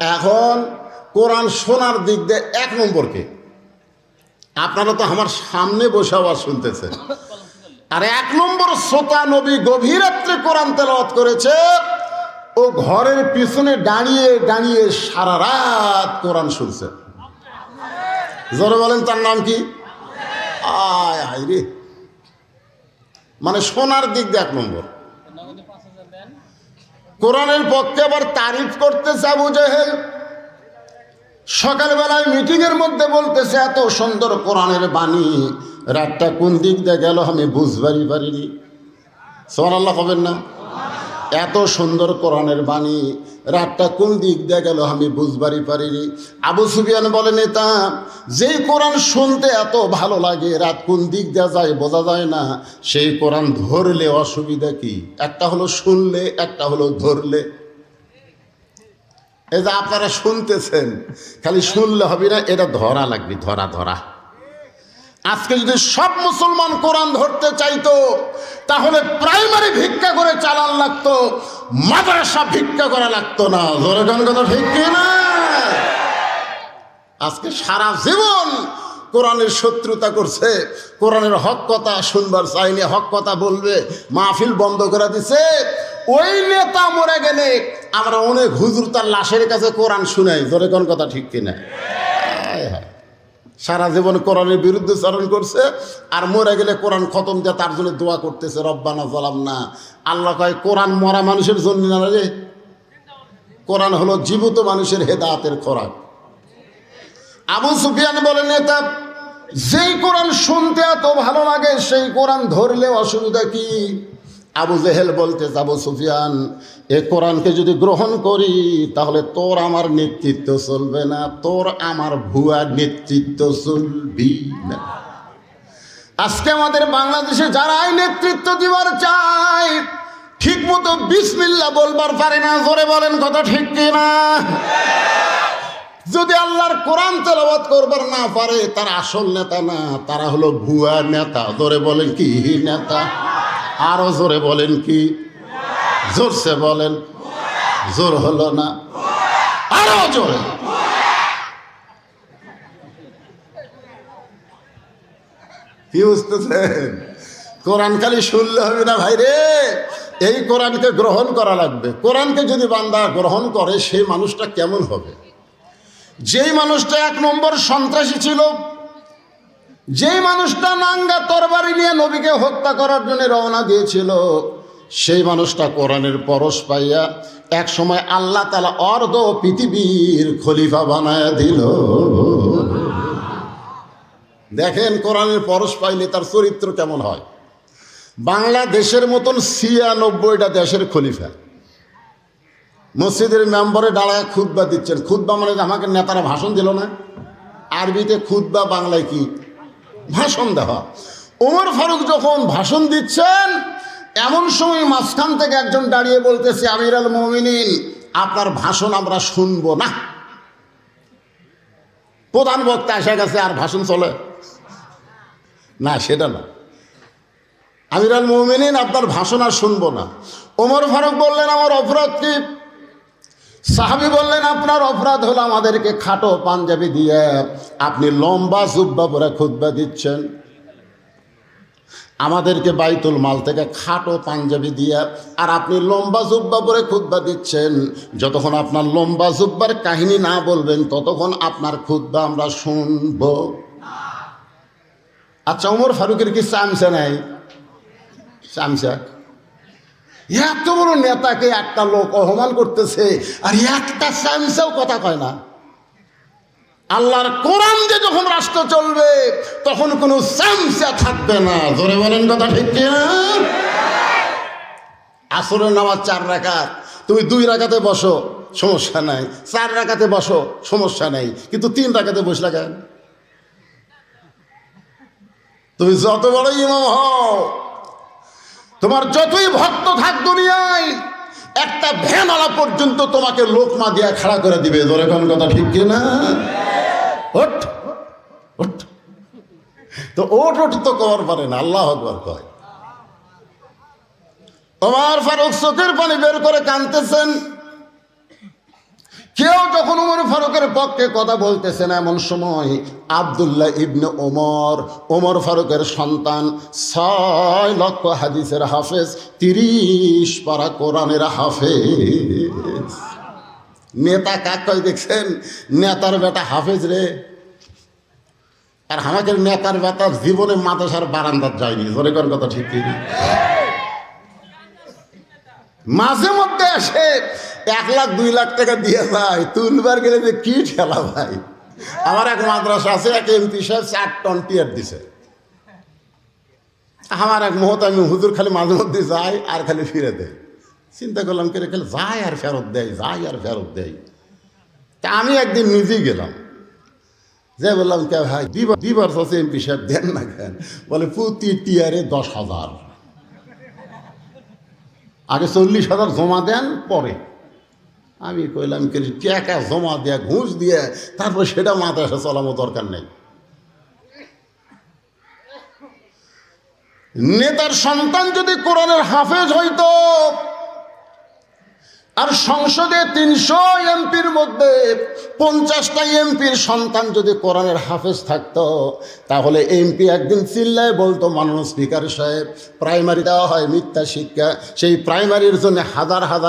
এখন কোরআন শোনার দিক দিয়ে এক নম্বরকে আপনারা তো আমার সামনে বসে আবার শুনতেছেন। আর এক নম্বর শ্রোতা নবী গভীর কোরআন তেলাওয়াত করেছে, ও ঘরের পিছনে দাঁড়িয়ে দাঁড়িয়ে সারা রাত কোরআন শুনছে। জোরে বলেন, তার নাম কি? আয় হায় রে। মানে শোনার দিক দিয়ে এক নম্বর। কোরআনের পক্ষে আবার তারিফ করতেছে আবু জেহেল। সকালবেলায় মিটিংয়ের মধ্যে বলতেছে, এত সুন্দর কোরআনের বাণী, রাতটা কোন দিক দিয়ে গেল আমি বুঝবারই পারিনি। সোমান আল্লাহ হবেন না? এত সুন্দর কোরআনের বাণী, রাতটা কোন দিক দিয়ে গেল আমি বুঝবারই পারিনি। আবু সুফিয়ান বলে, নেতা যেই কোরআন শুনতে এত ভালো লাগে, রাত কোন দিক দিয়ে যায় বোঝা যায় না, সেই কোরআন ধরলে অসুবিধা কি? একটা হলো শুনলে, একটা হলো ধরলে। এই যে আপনারা শুনতেছেন, খালি শুনলে হবে না, এটা ধরা লাগবে, ধরা ধরা। আজকে যদি সব মুসলমান কোরআন ধরতে চাইতো, তাহলে প্রাইমারি ভিক্ষা করে চালান লাগতো, মাদ্রাসা ভিক্ষা করা লাগতো না। ধরে কথা ঠিক না আজকে সারা জীবন কোরআনের শত্রুতা করছে, কোরআনের হক কথা শুনবার চাইনি, হক কথা বলবে, মাহফিল বন্ধ করে দিছে। ওই নেতা মরে গেলে আমরা অনেক হুজুর তার লাশের কাছে কোরআন শুনাই, জোরে কোন কথা ঠিক কিনা। সারা জীবন কোরআনের বিরুদ্ধে চারণ করছে, আর মরে গেলে কোরআন খতম দিয়ে তার জন্য দোয়া করতেছে, রব্বানা জলাম না আল্লাহ কয়, কোরআন মরা মানুষের জন্য না রে? কোরআন হলো জীবিত মানুষের হেদায়াতের খোরাক। আবু সুফিয়ান বলেন, নেতা, যেই কোরআন শুনতে এত ভালো লাগে, সেই কোরআন ধরলে অসুবিধা কি? আবু জেহেল বলতে, আবু সুফিয়ান, এ কোরআনকে যদি গ্রহণ করি, তাহলে তোর আমার নেতৃত্ব চলবে না, তোর আমার ভুয়া নেতৃত্ব চলবি না। আজকে আমাদের বাংলাদেশে যারাই নেতৃত্ব দিবার চায় ঠিক মতো বিসমিল্লা বলবার পারে না, জোরে বলেন কথা ঠিক কিনা? যদি আল্লাহর কোরআন তেলাবাদ করবার না পারে, তার আসল নেতা না, তারা হলো ভুয়া নেতা। জোরে বলেন কি? নেতা। আরও জোরে বলেন কি? জোরসে বলেন, জোর হলো না। আরও জোরে। কি বুঝতেছেন? কোরআন খালি শুনলে হবে না ভাই রে এই কোরআনকে গ্রহণ করা লাগবে। কোরআনকে যদি বান্দা গ্রহণ করে সেই মানুষটা কেমন হবে? যেই মানুষটা এক নম্বর সন্ত্রাসী ছিল, যেই মানুষটা নাঙ্গা তরবারি নিয়ে নবীকে হত্যা করার জন্য রওনা দিয়েছিল, সেই মানুষটা কোরআনের পরশ পাইয়া এক সময় আল্লাহ তালা অর্ধ পৃথিবীর খলিফা বানায় দিল। দেখেন কোরআনের পরশ পাইলে তার চরিত্র কেমন হয়? বাংলাদেশের মতন ছিয়ানব্বইটা দেশের খলিফা। মসজিদের মেম্বারে দাঁড়ায় খুদ্া দিচ্ছেন। খুদ্া মানে আমাকে নেতারা ভাষণ দিল না। আরবিতে খুদ্া বাংলায় কি? ভাষণ দেওয়া। ওমর ফারুক যখন ভাষণ দিচ্ছেন, এমন সময় মাঝখান থেকে একজন দাঁড়িয়ে বলতেছে আমির আল মমিনিন, আপনার ভাষণ আমরা শুনব না। প্রধান বক্তা এসে গেছে, আর ভাষণ চলে? না, সেটা না। আমির আল মমিনিন, আপনার ভাষণ আর শুনব না। ওমর ফারুক বললেন, আমার অপরাধ কি? সাহাবি বললেন, আপনার অপরাধ হলো আমাদেরকে খাটো পাঞ্জাবি দিয়ে আপনি লম্বা জুব্বা পরে খুদ্া দিচ্ছেন। আমাদেরকে বাইতুল মাল থেকে খাটো পাঞ্জাবি দিয়ে আর আপনি লম্বা জুব্বা পরে খুদ্া দিচ্ছেন। যতক্ষণ আপনার লম্বা জুব্বার কাহিনী না বলবেন, ততক্ষণ আপনার খুদ্া আমরা শুনব। আচ্ছা ওমর ফারুকের কি চামচা নাই? চামচা? এত বড় নেতাকে একটা লোক অপমান করতেছে আর একটা চামচাও কথা কয় না। আল্লাহর কোরআন যে যখন রাষ্ট্র চলবে, তখন কোনো চামচা থাকবে না। জোরে বলেন কথা ঠিক না আসরের নামাজ চার রাকাত। তুমি দুই রাখাতে বসো, সমস্যা নাই। চার রাখাতে বসো, সমস্যা নাই। কিন্তু তিন রাখাতে বসলে কেন? তুমি যত বড় ইমাম হও তোমার যতই ভক্ত থাক দুনিয়ায়, একটা ভ্যান আলা পর্যন্ত তোমাকে লোক মা দিয়া খাড়া করে দিবে। ধরে কোন কথা ঠিক কিনা? তো ওট ওট তো কবার পারে না, আল্লাহ আকবর কয়। তোমার ফারুক চোখের পানি বের করে কানতেছেন ফারুকের পক্ষে কথা বলতেছেন এমন সময় আবদুল্লাহ ইবনে ওমর ওমর ফারুকের সন্তান ছয় লক্ষ হাদিসের হাফেজ, তিরিশ পারা কোরআনের হাফেজ। নেতা কাক কয় দেখছেন? নেতার বেটা হাফেজ রে। আর আমাদের নেতার বেটা জীবনে মাদ্রাসার বারান্দার যায়নি কর কথা ঠিক কি মাঝে মধ্যে এসে এক লাখ, দুই লাখ টাকা দিয়ে যায় তুলবার গেলে যে কি ঠেলা ভাই? আমার এক মাদ্রাসা আছে, এক এমপি সাহেব চার টন টিয়ার দিছে। আমার এক মহত আমি হুজুর খালি মাঝে মধ্যে যাই আর খালি ফিরে দেয়। চিন্তা করলাম কে খালি যাই আর ফেরত দেয় যাই আর ফেরত দেয়। তা আমি একদিন নিজেই গেলাম। যে বললাম, কে ভাই দিবার দিবার আছে এমপি সাহেব, দেন না কেন? বলে, প্রতি টিয়ারে দশ হাজার। আগে চল্লিশ হাজার জমা দেন পরে। আমি কইলাম কিন্তু টাকা জমা দেয়া, ঘুষ দিয়ে, তারপর সেটা মাথায় এসে চলানো দরকার নেই। নেতার সন্তান যদি কোরআনের হাফেজ হইতো আর সংসদে তিনশো এমপির মধ্যে পঞ্চাশটা এমপির সন্তান যদি কোরআনের হাফেজ থাকতো, তাহলে এমপি একদিন চিল্লায় বলতো, মাননীয় স্পিকার সাহেব, প্রাইমারি দেওয়া হয় মিথ্যা শিক্ষা। সেই প্রাইমারির জন্য হাজার হাজার